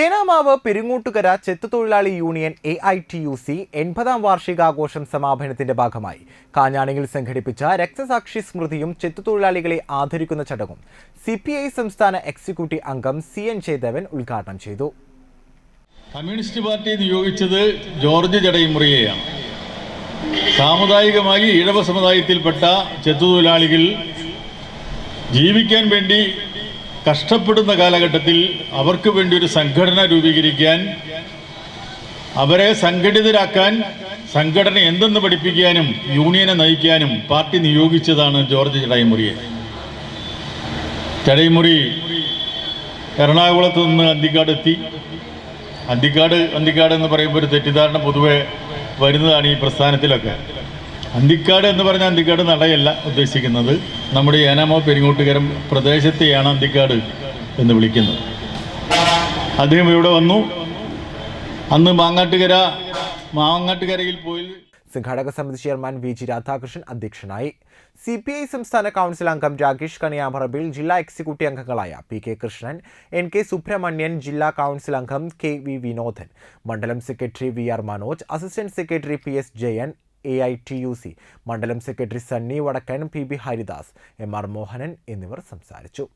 Enamavu പെരുങ്ങൂട്ടുകര ചെത്തുതൊഴിലാളി union A I T U C എൺപതാം വാർഷികാഘോഷം സമാപനത്തിന്റെ ഭാഗമായി. കാഞ്ഞാണിയിൽ സംഘടിപ്പിച്ച രക്തസാക്ഷി സ്മൃതിയും ചെത്തു തൊഴിലാളികളെ ആദരിക്കുന്ന ചടങ്ങും സി പി ഐ സംസ്ഥാന എക്സിക്യൂട്ടീവ് അംഗം സി എൻ ജയദേവൻ ഉദ്ഘാടനം ചെയ്തു. കമ്മ്യൂണിസ്റ്റ് പാർട്ടി നിയോഗിച്ചത് ജോർജ് ജടയിമുറിയെയാണ് സാമുദായികമായി ഈഴവ സമുദായത്തിൽപ്പെട്ട ചെത്തു തൊഴിലാളികൾ ജീവിക്കാൻ വേണ്ടി കഷ്ടപ്പെടുന്ന കാലഘട്ടത്തിൽ അവർക്ക് വേണ്ടി ഒരു സംഘടന രൂപീകരിക്കാൻ അവരെ സംഘടിതരാക്കാൻ സംഘടന എന്തെന്ന് പഠിപ്പിക്കാനും യൂണിയനെ നയിക്കാനും പാർട്ടി നിയോഗിച്ചതാണ് ജോർജ് ചടൈമുറിയെ ചടൈമുറി എറണാകുളത്ത് നിന്ന് അന്തിക്കാട് എത്തി. അന്തിക്കാട് അന്തിക്കാട് എന്ന് പറയുമ്പോൾ ഒരു തെറ്റിദ്ധാരണ പൊതുവെ വരുന്നതാണ് ഈ പ്രസ്ഥാനത്തിലൊക്കെ. അന്തിക്കാട് എന്ന് പറഞ്ഞാൽ അന്തിക്കാട് നടയല്ല ഉദ്ദേശിക്കുന്നത്. നമ്മുടെ ഏനാമോ പെരിങ്ങോട്ടുകരം പ്രദേശത്തെയാണ് അന്തിക്കാട് എന്ന് വിളിക്കുന്നത്. അദ്ദേഹം ഇവിടെ വന്നു. അന്ന് മാങ്ങാട്ടുകര മാങ്ങാട്ടുകരയിൽ പോയി. സംഘാടക സമിതി ചെയർമാൻ വി ജി രാധാകൃഷ്ണൻ അധ്യക്ഷനായി. സി പി ഐ സംസ്ഥാന കൗൺസിൽ അംഗം രാകേഷ് കണിയാമറബിൽ ജില്ലാ എക്സിക്യൂട്ടീവ് അംഗങ്ങളായ P K Krishnan N K Subramanian ജില്ലാ കൗൺസിൽ അംഗം കെ വി വിനോദൻ മണ്ഡലം secretary V R Manoj assistant secretary P S Jayan A I T U C മണ്ഡലം secretary Sunny Vadakkan P B Haridas M R Mohanan എന്നിവർ സംസാരിച്ചു.